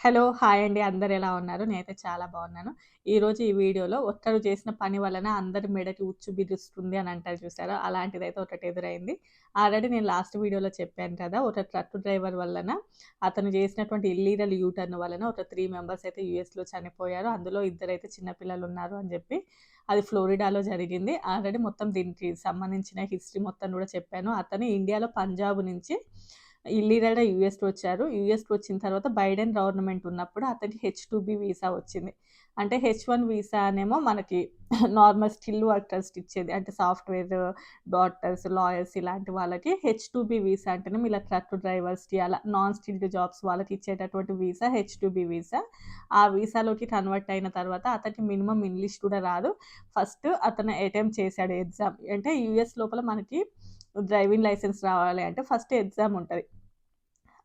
Hello! Hi అండి. అందరు ఎలా ఉన్నారు? నేనైతే చాలా బాగున్నాను. ఈరోజు ఈ వీడియోలో ఒక్కరు చేసిన పని వలన అందరి మెడకి ఉచ్చు బిగుస్తుంది అని అంటారు చూసారా? అలాంటిదైతే ఒకటి ఎదురైంది. ఆల్రెడీ నేను లాస్ట్ వీడియోలో చెప్పాను కదా! ఒక ట్రక్ డ్రైవర్ వలన అతను చేసినటువంటి ఇల్లీగల్ యూటర్న్ వలన ఒక త్రీ మెంబర్స్ అయితే యూఎస్‌లో చనిపోయారు. అందులో ఇద్దరైతే చిన్నపిల్లలు ఉన్నారు అని చెప్పి అది ఫ్లోరిడాలో జరిగింది. ఆల్రెడీ మొత్తం దీనికి సంబంధించిన హిస్టరీ మొత్తం కూడా చెప్పాను. అతను ఇండియాలో పంజాబ్ నుంచి ఇల్లీగల్‌గా యూఎస్‌కి వచ్చారు. యూఎస్‌కి వచ్చిన తర్వాత బైడెన్ గవర్నమెంట్ ఉన్నప్పుడు అతనికి హెచ్ టూ బి వీసా వచ్చింది. అంటే హెచ్ వన్ వీసా అనేమో మనకి నార్మల్ స్కిల్ వర్కర్స్ ఇచ్చేది. అంటే సాఫ్ట్‌వేర్ డాక్టర్స్, లాయర్స్ ఇలాంటి వాళ్ళకి హెచ్ టూ బి వీసా అంటేనే ఇలా ట్రక్ డ్రైవర్స్‌కి అలా నాన్ స్కిల్డ్ జాబ్స్ వాళ్ళకి ఇచ్చేటటువంటి visa H two B visa. ఆ వీసాలోకి కన్వర్ట్ అయిన తర్వాత అతనికి మినిమం ఇంగ్లీష్ కూడా రాదు. ఫస్ట్ అతను అటెంప్ట్ చేశాడు ఎగ్జామ్. అంటే యూఎస్ లోపల మనకి డ్రైవింగ్ లైసెన్స్ రావాలి అంటే ఫస్ట్ ఎగ్జామ్ ఉంటుంది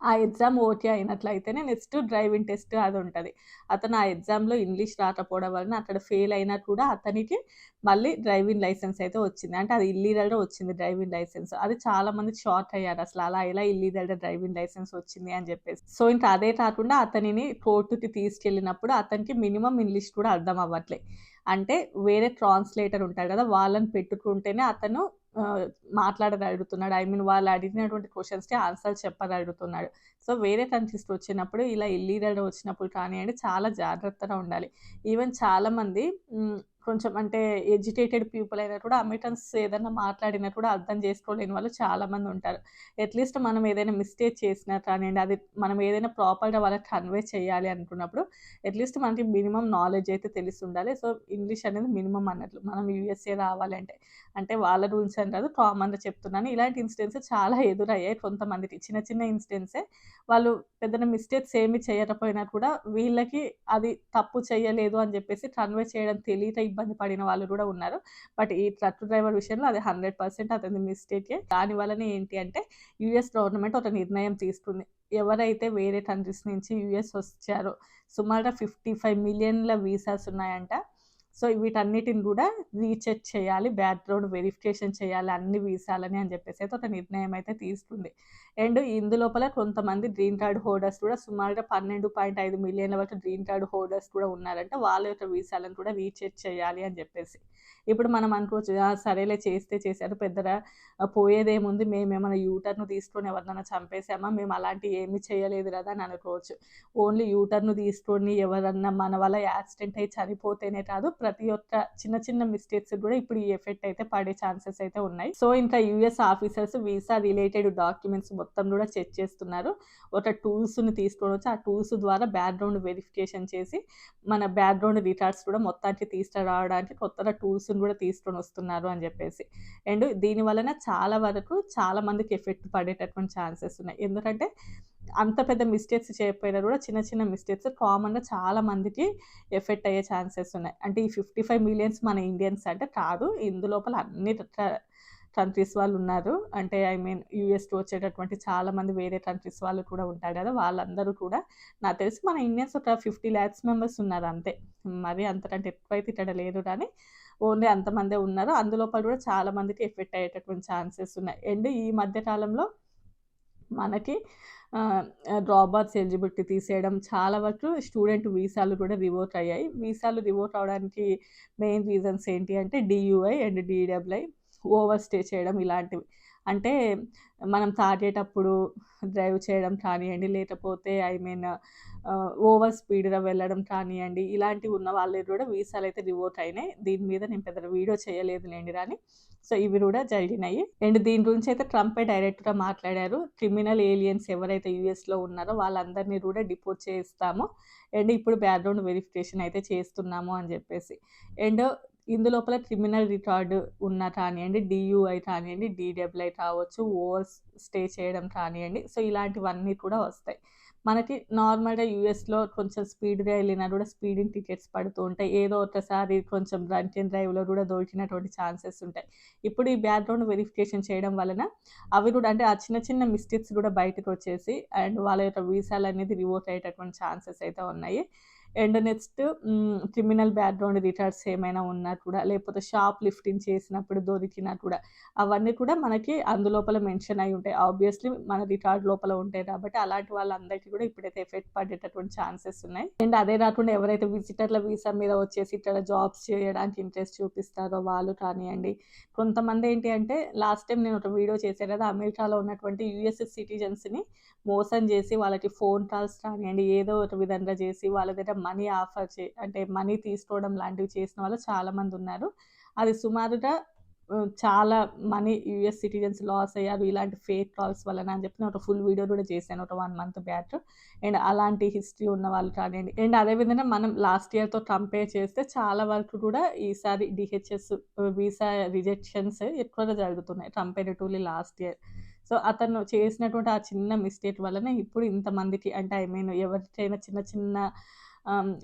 ఆ ఎగ్జామ్ ఓకే అయినట్లయితేనే నెక్స్ట్ డ్రైవింగ్ టెస్ట్ అది ఉంటుంది అతను ఆ ఎగ్జామ్‌లో ఇంగ్లీష్ రాకపోవడం వలన అక్కడ ఫెయిల్ అయినా కూడా అతనికి మళ్ళీ డ్రైవింగ్ లైసెన్స్ అయితే వచ్చింది. అంటే అది ఇల్లీగల్‌గా వచ్చింది డ్రైవింగ్ లైసెన్స్. అది చాలా మంది షాక్ అయ్యారు. అసలు అలా ఎలా ఇల్లీగల్‌గా డ్రైవింగ్ లైసెన్స్ వచ్చింది అని చెప్పేసి. సో, ఇంకా అదే కాకుండా అతనిని కోర్టుకి తీసుకెళ్ళినప్పుడు అతనికి మినిమం ఇంగ్లీష్ కూడా అర్థం అవ్వట్లే. అంటే వేరే ట్రాన్స్‌లేటర్ ఉంటారు కదా! వాళ్ళని పెట్టుకుంటేనే అతను ఆహ్, మాట్లాడగలుగుతున్నాడు. ఐ మీన్ వాళ్ళు అడిగినటువంటి క్వశ్చన్స్కి ఆన్సర్ చెప్పగలుగుతున్నాడు. సో, వేరే కంట్రీస్‌కి వచ్చినప్పుడు ఇలా ఇల్లీగల్ వచ్చినప్పుడు కానివ్వండి చాలా జాగ్రత్తగా ఉండాలి. ఈవెన్ చాలామంది కొంచెం అంటే ఎడ్యుకేటెడ్ పీపుల్ అయినా కూడా అమిటన్స్ ఏదైనా మాట్లాడినా కూడా అర్థం చేసుకోలేని వాళ్ళు చాలామంది ఉంటారు. అట్‌లీస్ట్ మనం ఏదైనా మిస్టేక్ చేసినా కానివ్వండి అది మనం ఏదైనా ప్రాపర్‌గా వాళ్ళకి కన్వే చేయాలి అనుకున్నప్పుడు అట్‌లీస్ట్ మనకి మినిమమ్ నాలెడ్జ్ అయితే తెలిసి ఉండాలి సో, ఇంగ్లీష్ అనేది మినిమం అన్నట్లు. మనం యూఎస్ఏ రావాలంటే. అంటే వాళ్ళ రూల్స్ అని కాదు కామన్‌గా చెప్తున్నాను. ఇలాంటి ఇన్సిడెంట్స్ చాలా ఎదురయ్యాయి కొంతమందికి. చిన్న చిన్న ఇన్సిడెంట్సే వాళ్ళు పెద్ద మిస్టేక్స్ ఏమి చేయకపోయినా కూడా వీళ్ళకి అది తప్పు చేయలేదు అని చెప్పేసి కన్వే చేయడం తెలియట ఇబ్బంది పడిన వాళ్ళు కూడా ఉన్నారు. బట్ ఈ ట్రక్ డ్రైవర్ విషయంలో అది 100% అతని మిస్టేకే. దాని వలన ఏంటి అంటే యూఎస్ గవర్నమెంట్ ఒక నిర్ణయం తీసుకుంది. ఎవరైతే వేరే కంట్రీస్ నుంచి యూఎస్ వచ్చారో సుమార్గా ఫిఫ్టీ ఫైవ్ మిలియన్‌ల వీసాస్ ఉన్నాయంట. సో, వీటన్నిటిని కూడా రీచెక్ చేయాలి. బ్యాక్‌గ్రౌండ్ వెరిఫికేషన్ చేయాలి అన్ని వీసాలని అని చెప్పేసి అయితే ఒక నిర్ణయం అయితే తీసుకుంది. అండ్ ఇందులోపల కొంతమంది గ్రీన్ కార్డ్ హోల్డర్స్ కూడా సుమారుగా 12.5 మిలియన్‌ల వరకు గ్రీన్ కార్డ్ హోల్డర్స్ కూడా ఉన్నారంటే వాళ్ళ యొక్క వీసాలను కూడా రీచెక్ చేయాలి అని చెప్పేసి. ఇప్పుడు మనం అనుకోవచ్చు సరేలే చేస్తే చేశారు పెద్దగా పోయేదేముంది మేము ఏమైనా యూటర్ను తీసుకొని ఎవరినైనా చంపేసామా? మేము అలాంటివి ఏమి చేయలేదు కదా! అని అనుకోవచ్చు. ఓన్లీ యూటర్ను తీసుకొని ఎవరన్నా మన వల్ల యాక్సిడెంట్ అయి చనిపోతేనే కాదు ప్రతి ఒక్క చిన్న చిన్న మిస్టేక్స్ కూడా ఇప్పుడు ఈ ఎఫెక్ట్ అయితే పడే ఛాన్సెస్ అయితే ఉన్నాయి. సో, ఇంకా US officers visa related documents మొత్తం కూడా చెక్ చేస్తున్నారు. ఒక టూల్స్‌ని తీసుకొని వచ్చి ఆ టూల్స్ ద్వారా బ్యాక్‌గ్రౌండ్ వెరిఫికేషన్ చేసి మన బ్యాక్‌గ్రౌండ్ రికార్డ్స్ కూడా మొత్తానికి తీసుకురావడానికి కొత్తగా టూల్స్‌ని కూడా తీసుకొని వస్తున్నారు అని చెప్పేసి. అండ్ దీని వలన చాలా వరకు చాలా మందికి ఎఫెక్ట్ పడేటటువంటి ఛాన్సెస్ ఉన్నాయి. ఎందుకంటే అంత పెద్ద మిస్టేక్స్ చేయకపోయినా కూడా చిన్న చిన్న మిస్టేక్స్ కామన్‌గా చాలా మందికి ఎఫెక్ట్ అయ్యే ఛాన్సెస్ ఉన్నాయి. అంటే ఈ 55 మిలియన్స్ మన ఇండియన్స్ అంటే కాదు. ఇందులోపల అన్ని కంట్రీస్ వాళ్ళు ఉన్నారు. అంటే ఐ మీన్ యూఎస్‌కి వచ్చేటటువంటి చాలా మంది వేరే కంట్రీస్ వాళ్ళు కూడా ఉంటారు కదా! వాళ్ళందరూ కూడా నాకు తెలిసి మన ఇండియన్స్ ఒక ఫిఫ్టీ ల్యాక్స్ మెంబర్స్ ఉన్నారు అంతే. మరి అంతకంటే ఎక్కువైతే ఇక్కడ లేదు కానీ ఓన్లీ అంతమందే ఉన్నారు. అందులోపల కూడా చాలా మందికి ఎఫెక్ట్ అయ్యేటటువంటి ఛాన్సెస్ ఉన్నాయి. అండ్ ఈ మధ్యకాలంలో మనకి ఆహ్, డ్రాబ్యాక్స్ ఎలిజిబిలిటీ తీసేయడం చాలా వరకు స్టూడెంట్ వీసాలు కూడా రివోట్ అయ్యాయి. వీసాలు రివోట్ అవ్వడానికి మెయిన్ రీజన్స్ ఏంటి అంటే DUI and DWI over stay చేయడం ఇలాంటివి. అంటే మనం తాగేటప్పుడు డ్రైవ్ చేయడం కానివ్వండి లేకపోతే ఐ మీన్ ఓవర్ స్పీడ్‌గా వెళ్ళడం కానివ్వండి ఇలాంటివి ఉన్న వాళ్ళు కూడా వీసాలైతే రివోట్ అయినాయి. దీని మీద నేను పెద్ద వీడియో చేయలేదులెండి రాని సో, ఇవి కూడా జరిగినాయి. అండ్ దీని గురించి అయితే ట్రంపే డైరెక్ట్‌గా మాట్లాడారు. క్రిమినల్ ఏలియన్స్ ఎవరైతే యూఎస్‌లో ఉన్నారో వాళ్ళందరిని కూడా డిపోర్ట్ చేస్తాము. అండ్ ఇప్పుడు బ్యాక్‌గ్రౌండ్ వెరిఫికేషన్ అయితే చేస్తున్నాము అని చెప్పేసి. అండ్ ఇందులోపల క్రిమినల్ రికార్డు ఉన్న కానియండి, డియూఐ కానివ్వండి డీడబ్ల్యూఐ కావచ్చు, ఓవర్ స్టే చేయడం కానివ్వండి సో, ఇలాంటివన్నీ కూడా వస్తాయి. మనకి నార్మల్‌గా యూఎస్‌లో కొంచెం స్పీడ్‌గా వెళ్ళినా కూడా స్పీడింగ్ టికెట్స్ పడుతూ ఉంటాయి. ఏదో ఒకసారి కొంచెం డ్రంక్ అండ్ డ్రైవ్‌లో కూడా దొరికినటువంటి ఛాన్సెస్ ఉంటాయి. ఇప్పుడు ఈ బ్యాక్‌గ్రౌండ్ వెరిఫికేషన్ చేయడం వలన అవి కూడా అంటే ఆ చిన్న చిన్న మిస్టేక్స్ కూడా బయటకు వచ్చేసి అండ్ వాళ్ళ యొక్క వీసాలు అనేది రివోట్ అయ్యేటటువంటి ఛాన్సెస్ అయితే ఉన్నాయి. And next criminal background records ఏమైనా ఉన్నా కూడా లేకపోతే షాప్ లిఫ్టింగ్ చేసినప్పుడు దొరికినా కూడా అవన్నీ కూడా మనకి అందులోపల మెన్షన్ అయి ఉంటాయి. ఆబ్వియస్లీ మన రికార్డ్ లోపల ఉంటాయి కాబట్టి అలాంటి వాళ్ళందరికీ కూడా ఇప్పుడైతే ఎఫెక్ట్ పడేటటువంటి ఛాన్సెస్ ఉన్నాయి. అండ్ అదే కాకుండా ఎవరైతే విజిటర్ల వీసా మీద వచ్చేసి ఇక్కడ జాబ్స్ చేయడానికి ఇంట్రెస్ట్ చూపిస్తారో వాళ్ళు కానివ్వండి. కొంతమంది ఏంటి అంటే లాస్ట్ టైం నేను ఒక వీడియో చేశాను కదా అమెరికాలో ఉన్నటువంటి యుఎస్ సిటిజన్స్ని మోసం చేసి వాళ్ళకి ఫోన్ కాల్స్ కానివ్వండి ఏదో ఒక విధంగా చేసి వాళ్ళ దగ్గర మనీ ఆఫర్ చే అంటే మనీ తీసుకోవడం లాంటివి చేసిన వాళ్ళు చాలామంది ఉన్నారు. అది సుమారుగా చాలా మనీ యూఎస్ సిటిజన్స్ లాస్ అయ్యారు. ఇలాంటి ఫేక్ కాల్స్ వలన అని చెప్పి ఒక ఫుల్ వీడియో కూడా చేశాను ఒక వన్ మంత్ బ్యాక్. అండ్ అలాంటి హిస్టరీ ఉన్న వాళ్ళు కానివ్వండి. అండ్ అదేవిధంగా మనం లాస్ట్ ఇయర్తో కంపేర్ చేస్తే చాలా వరకు కూడా ఈసారి డిహెచ్ఎస్ వీసా రిజెక్షన్స్ ఎక్కువగా జరుగుతున్నాయి. Comparatively last year. సో అతను చేసినటువంటి ఆ చిన్న మిస్టేక్ వలన ఇప్పుడు ఇంతమందికి అంటే ఐ మీన్ ఎవరికైనా చిన్న చిన్న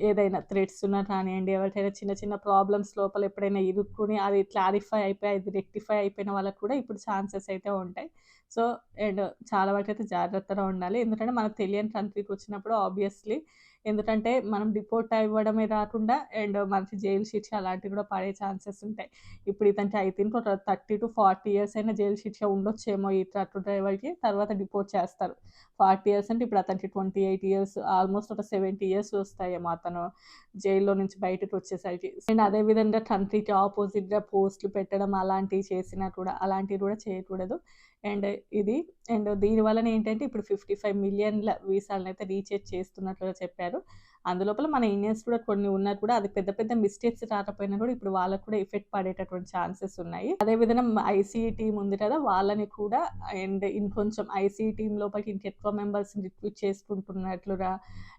ఏదైనా థ్రెడ్స్ ఉన్నా కానివ్వండి ఎవరికైనా చిన్న చిన్న ప్రాబ్లమ్స్ లోపల ఎప్పుడైనా ఇరుక్కుని అది క్లారిఫై అయిపోయి అది రెక్టిఫై అయిపోయిన వాళ్ళకి కూడా ఇప్పుడు ఛాన్సెస్ అయితే ఉంటాయి. సో అండ్ చాలా వరకు అయితే జాగ్రత్తగా ఉండాలి. ఎందుకంటే మనకు తెలియని కంట్రీకి వచ్చినప్పుడు ఆబ్వియస్లీ ఎందుకంటే మనం డిపోర్ట్ అవ్వడమే కాకుండా అండ్ మనకి జైలు శిక్ష అలాంటివి కూడా పడే ఛాన్సెస్ ఉంటాయి. ఇప్పుడు ఇతనికి ఐ థింక్ ఒక థర్టీ టు ఫార్టీ ఇయర్స్ అయినా జైలు శిక్ష ఉండొచ్చేమో ఈ ట్రక్ డ్రైవర్కి తర్వాత డిపోర్ట్ చేస్తారు. ఫార్టీ ఇయర్స్ అంటే ఇప్పుడు అతనికి ట్వంటీ ఎయిట్ ఇయర్స్ ఆల్మోస్ట్ ఒక సెవెంటీ ఇయర్స్ వస్తాయేమో అతను జైల్లో నుంచి బయటకు వచ్చేసరికి. అండ్ అదేవిధంగా కంట్రీకి ఆపోజిట్గా పోస్టులు పెట్టడం అలాంటివి చేసినా కూడా అలాంటివి కూడా చేయకూడదు. అండ్ ఇది అండ్ దీనివల్ల ఏంటంటే ఇప్పుడు ఫిఫ్టీ ఫైవ్ మిలియన్ల వీసాలను అయితే రీఛార్జ్ చేస్తున్నట్లుగా చెప్పారు. అందులోపల మన ఇండియన్స్ కూడా కొన్ని ఉన్నా కూడా అది పెద్ద పెద్ద మిస్టేక్స్ రాకపోయినా కూడా ఇప్పుడు వాళ్ళకు కూడా ఎఫెక్ట్ పడేటటువంటి ఛాన్సెస్ ఉన్నాయి. అదేవిధంగా ఐసీఈ టీం ఉంది కదా వాళ్ళని కూడా అండ్ ఇంకొంచెం ఐసీఈ టీం లోపలికి ఇంకెక్కువ మెంబర్స్ రిక్రూట్ చేసుకుంటున్నట్లుగా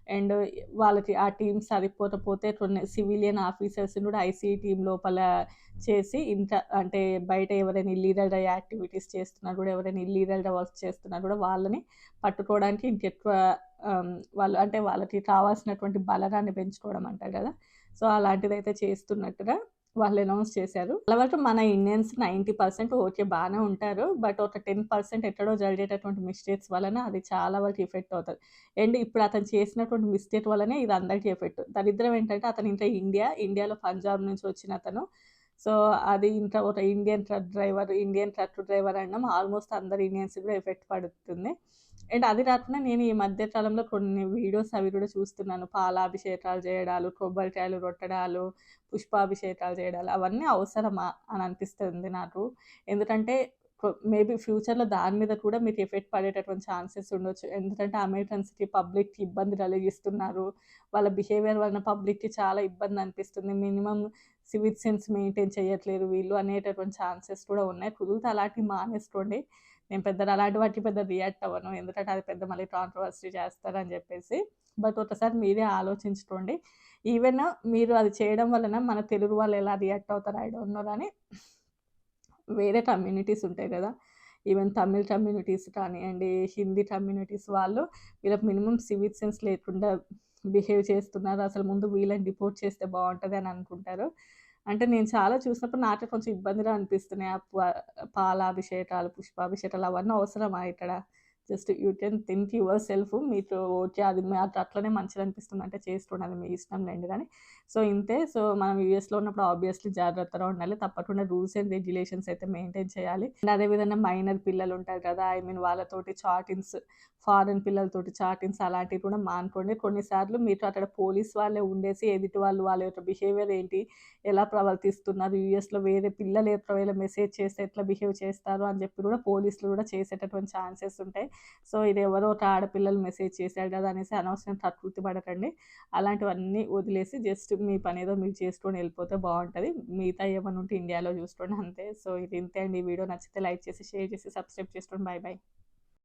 అండ్ వాళ్ళకి ఆ టీం సరిపోకపోతే కొన్ని సివిలియన్ ఆఫీసర్స్ కూడా ఐసీఈ టీం లోపల చేసి ఇంత అంటే బయట ఎవరైనా ఇల్లీగల్ యాక్టివిటీస్ చేస్తున్నా కూడా ఎవరైనా ఇల్లీగల్ వర్క్ చేస్తున్నా కూడా వాళ్ళని పట్టుకోవడానికి ఇంకెక్కువ Um, వాళ్ళు అంటే వాళ్ళకి కావాల్సినటువంటి బలరాన్ని పెంచుకోవడం అంటారు కదా. సో అలాంటిది అయితే చేస్తున్నట్టుగా వాళ్ళు అనౌన్స్ చేశారు. అలాగే మన ఇండియన్స్ నైంటీ పర్సెంట్ ఓకే బాగానే ఉంటారు. బట్ ఒక టెన్ పర్సెంట్ ఎక్కడో జరిగేటటువంటి మిస్టేక్స్ వలన అది చాలా వరకు ఎఫెక్ట్ అవుతుంది. అండ్ ఇప్పుడు అతను చేసినటువంటి మిస్టేక్ వల్లనే ఇది అందరికీ ఎఫెక్ట్. దరిద్రం ఏంటంటే అతను ఇంకా ఇండియా ఇండియాలో పంజాబ్ నుంచి వచ్చిన అతను. సో అది ఇంకా ఒక Indian truck driver Indian truck driver అన్నాం ఆల్మోస్ట్ అందరు ఇండియన్స్ కూడా ఎఫెక్ట్ పడుతుంది. అండ్ అది కాకుండా నేను ఈ మధ్య కాలంలో కొన్ని వీడియోస్ అవి కూడా చూస్తున్నాను. పాలాభిషేకాలు చేయడాలు కొబ్బరికాయలు రొట్టడాలు పుష్పాభిషేకాలు చేయడాలు అవన్నీ అవసరమా అని అనిపిస్తుంది నాకు. ఎందుకంటే మేబీ ఫ్యూచర్లో దాని మీద కూడా మీకు ఎఫెక్ట్ పడేటటువంటి ఛాన్సెస్ ఉండొచ్చు. ఎందుకంటే అమెరికన్స్కి పబ్లిక్కి ఇబ్బంది కలిగిస్తున్నారు. వాళ్ళ బిహేవియర్ వలన పబ్లిక్కి చాలా ఇబ్బంది అనిపిస్తుంది. మినిమం సివిక్ సెన్స్ మెయింటైన్ చేయట్లేదు వీళ్ళు అనేటటువంటి ఛాన్సెస్ కూడా ఉన్నాయి. కుదిరితే అలాంటివి మానేసుకోండి. నేను పెద్ద అలాంటి వాటికి పెద్ద రియాక్ట్ అవ్వను. ఎందుకంటే అది పెద్ద మళ్ళీ కాంట్రవర్సీ చేస్తారని చెప్పేసి. బట్ ఒకసారి మీరే ఆలోచించుకోండి. ఈవెన్ మీరు అది చేయడం వలన మన తెలుగు వాళ్ళు ఎలా రియాక్ట్ అవుతారు ఐ డోంట్ నో కానీ వేరే కమ్యూనిటీస్ ఉంటాయి కదా. ఈవెన్ తమిళ్ కమ్యూనిటీస్ కానివ్వండి హిందీ కమ్యూనిటీస్ వాళ్ళు వీళ్ళకి మినిమం సివిక్ సెన్స్ లేకుండా బిహేవ్ చేస్తున్నారు. అసలు ముందు వీళ్ళని డిపోర్ట్ చేస్తే బాగుంటుంది అని అనుకుంటారు. అంటే నేను చాలా చూసినప్పుడు నాకే కొంచెం ఇబ్బందిగా అనిపిస్తున్నాయి. ఆ పాలాభిషేకాలు పుష్పాభిషేకాలు అవన్నీ అవసరమా ఇక్కడ? Just you can think yourself. మీకు ఓకే అది అట్లనే మంచిగా అనిపిస్తుంది. అంటే చేసుకోండి అది మీ ఇష్టం లేండి కానీ. సో ఇంతే. సో మనం యూఎస్లో ఉన్నప్పుడు ఆబ్వియస్లీ జాగ్రత్తగా ఉండాలి. తప్పకుండా రూల్స్ అండ్ రెగ్యులేషన్స్ అయితే మెయింటైన్ చేయాలి. అండ్ అదేవిధంగా మైనర్ పిల్లలు ఉంటారు కదా ఐ మీన్ వాళ్ళతోటి చాటిన్స్ ఫారెన్ పిల్లలతోటి చాటిన్స్ అలాంటివి కూడా మానుకోండి. కొన్నిసార్లు మీరు అక్కడ పోలీస్ వాళ్ళే ఉండేసి ఎదుటి వాళ్ళు వాళ్ళ యొక్క బిహేవియర్ ఏంటి ఎలా ప్రవర్తిస్తున్నారు యూఎస్లో వేరే పిల్లలు ఒకవేళ మెసేజ్ చేస్తే ఎట్లా బిహేవ్ చేస్తారు అని చెప్పి కూడా పోలీసులు కూడా చేసేటటువంటి ఛాన్సెస్ ఉంటాయి. సో ఇది ఎవరో ఒక ఆడపిల్లలు మెసేజ్ చేశారు కదా అనేసి అనవసరం తృప్తి పడకండి. అలాంటివన్నీ వదిలేసి జస్ట్ మీ పని ఏదో మీరు చేసుకొని వెళ్ళిపోతే బాగుంటుంది. మిగతా ఏమైనా ఉంటే ఇండియాలో చూసుకోండి అంతే. సో ఇది ఇంతే అండి. ఈ వీడియో నచ్చితే లైక్ చేసి షేర్ చేసి సబ్స్క్రైబ్ చేసుకోండి. Bye bye